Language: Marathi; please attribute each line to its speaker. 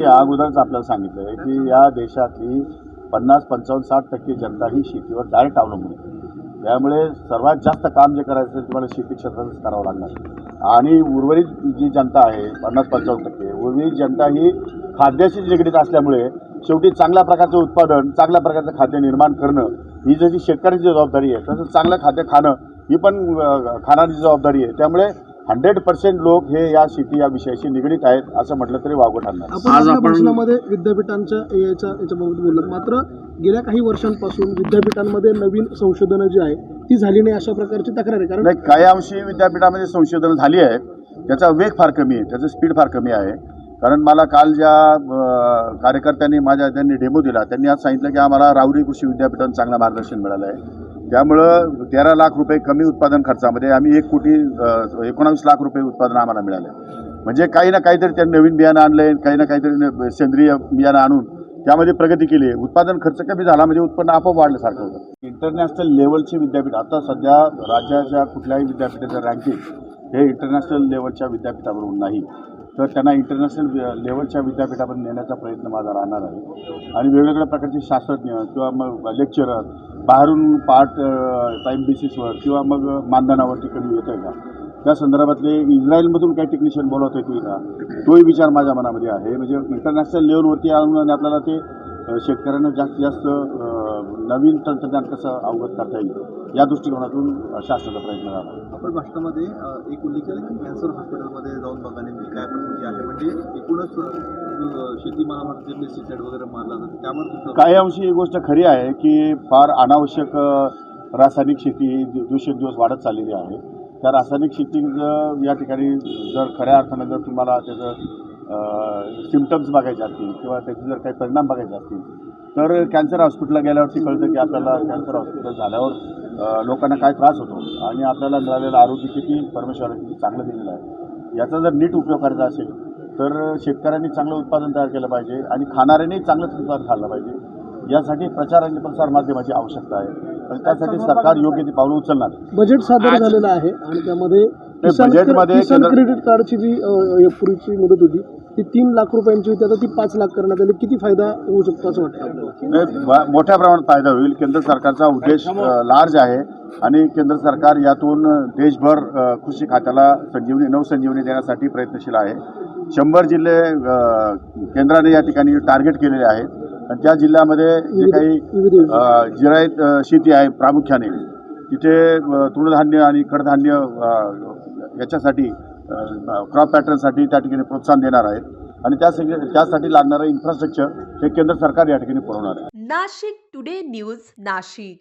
Speaker 1: या अगोदरच आपल्याला सांगितलं आहे की या देशातली पन्नास पंचावन्न साठ टक्के जनता ही शेतीवर डायरेक्ट अवलंबून आहे. त्यामुळे सर्वात जास्त काम जे करायचं तुम्हाला शेती क्षेत्रातच करावं लागणार. आणि उर्वरित जी जनता आहे पन्नास पंचावन्न टक्के उर्वरित जनता ही खाद्याशी निगडीत असल्यामुळे शेवटी चांगल्या प्रकारचं उत्पादन चांगल्या प्रकारचं खाद्य निर्माण करणं ही जशी शेतकऱ्याची जबाबदारी आहे तसंच चांगलं खाद्य खाणं ही पण अं, खाणारी जबाबदारी आहे. त्यामुळे हंड्रेड पर्सेंट लोक हे या शेती या विषयाशी निगडीत आहेत असं म्हटलं तरी वावगं ठरणार
Speaker 2: आज आपण-
Speaker 3: विद्यापीठांच्या याच्या याच्याबाबत बोललात मात्र गेल्या काही वर्षांपासून विद्यापीठांमध्ये नवीन संशोधनं जी आहे ती झाली नाही अशा प्रकारची तक्रार आहे. कारण
Speaker 1: नाही काही अंशी विद्यापीठामध्ये संशोधनं झाली आहेत. त्याचा वेग फार कमी आहे त्याचं स्पीड फार कमी आहे. कारण मला काल ज्या कार्यकर्त्यांनी माझ्या त्यांनी डेमो दिला त्यांनी आज सांगितलं की आम्हाला राहुरी कृषी विद्यापीठातून चांगलं मार्गदर्शन मिळालं आहे त्यामुळं तेरा लाख रुपये कमी उत्पादन खर्चामध्ये आम्ही एक कोटी एकोणावीस लाख रुपये उत्पादन आम्हाला मिळालं. म्हणजे काही ना काहीतरी त्यांनी नवीन बियाणं आणलं आहे काही ना काहीतरी न- सेंद्रिय बियाणं आणून त्यामध्ये प्रगती केली आहे. उत्पादन खर्च कमी झाला म्हणजे उत्पन्न आपोआप वाढल्यासारखं होतं. इंटरनॅशनल लेवलचे विद्यापीठ आता सध्या राज्याच्या कुठल्याही विद्यापीठाचं रँकिंग हे इंटरनॅशनल लेवलच्या विद्यापीठावरून नाही. तर त्यांना इंटरनॅशनल लेवलच्या विद्यापीठापर्यंत नेण्याचा प्रयत्न माझा राहणार आहे. आणि वेगवेगळ्या प्रकारचे शास्त्रज्ञ किंवा मग लेक्चरर बाहेरून पार्ट टाईम बेसिसवर किंवा मग मानधनावरती कमी येतं आहे का? त्या संदर्भातले इस्रायलमधून काही टेक्निशियन बोलवता येतील का तोही विचार माझ्या मनामध्ये आहे. म्हणजे इंटरनॅशनल लेवलवरती आणून आणि आपल्याला ते शेतकऱ्यांना जास्तीत जास्त नवीन तंत्रज्ञान कसं अवगत करता येईल या दृष्टिकोनातून शासनाचा प्रयत्न आहे.
Speaker 4: आपण भाषणामध्ये एक उल्लेख केला की कॅन्सर हॉस्पिटलमध्ये जाऊन बघा नेमकी काय परिस्थिती आहे म्हणजे एकूणच शेतीमालामध्ये पेस्टिसाईड वगैरे मारला जातो त्यावर
Speaker 1: काही अंशी ही गोष्ट खरी आहे की फार अनावश्यक रासायनिक शेती ही दिवसेंदिवस वाढत चाललेली आहे त्या रासायनिक शेती जर या ठिकाणी जर खऱ्या अर्थानं जर तुम्हाला त्याचं सिमटम्स बघायचे असतील किंवा त्याचे जर काही परिणाम बघायचे असतील तर कॅन्सर हॉस्पिटलला गेल्यावरती कळतं की आपल्याला कॅन्सर हॉस्पिटल झाल्यावर लोकांना काय त्रास होतो आणि आपल्याला मिळालेलं आरोग्य किती परमेश्वराने किती चांगलं दिलेलं आहे. याचा जर नीट उपयोग करायचा असेल तर शेतकऱ्यांनी चांगलं उत्पादन तयार केलं पाहिजे आणि खाणाऱ्यांनी चांगलंच उत्पादन खाल्लं पाहिजे. यासाठी प्रचार आणि प्रसार माध्यमाची आवश्यकता आहे. आणि त्यासाठी सरकार योग्य ती पावलं उचलणार.
Speaker 3: बजेट सादर झालेलं आहे आणि त्यामध्ये
Speaker 1: बजेटमध्ये
Speaker 3: क्रेडिट कार्डची जी पूर्वीची मुदत होती ती तीन लाख रुपयांची होती आता ती पाच लाख करण्यात आली. किती फायदा होऊ शकतो असं वाटतं आपल्याला?
Speaker 1: नाही, मोठ्या प्रमाणात फायदा होईल. केंद्र सरकारचा उद्देश लार्ज आहे आणि केंद्र सरकार यातून देशभर अ, कृषी खात्याला संजीवनी नवसंजीवनी देण्यासाठी प्रयत्नशील आहे. शंभर जिल्हे अ, केंद्राने या ठिकाणी टार्गेट केलेले आहेत. आणि त्या जिल्ह्यामध्ये जे काही
Speaker 3: विविध योजना.
Speaker 1: अ, जिरायत अ, शेती आहे प्रामुख्याने तिथे अ, तृणधान्य आणि कडधान्य अ, याच्यासाठी क्रॉप पॅटर्नसाठी त्या ठिकाणी प्रोत्साहन देणार आहेत. आणि त्या त्यासाठी लागणारं इन्फ्रास्ट्रक्चर हे केंद्र सरकार या ठिकाणी पुरवणार आहे.
Speaker 5: Nashik today news Nashik.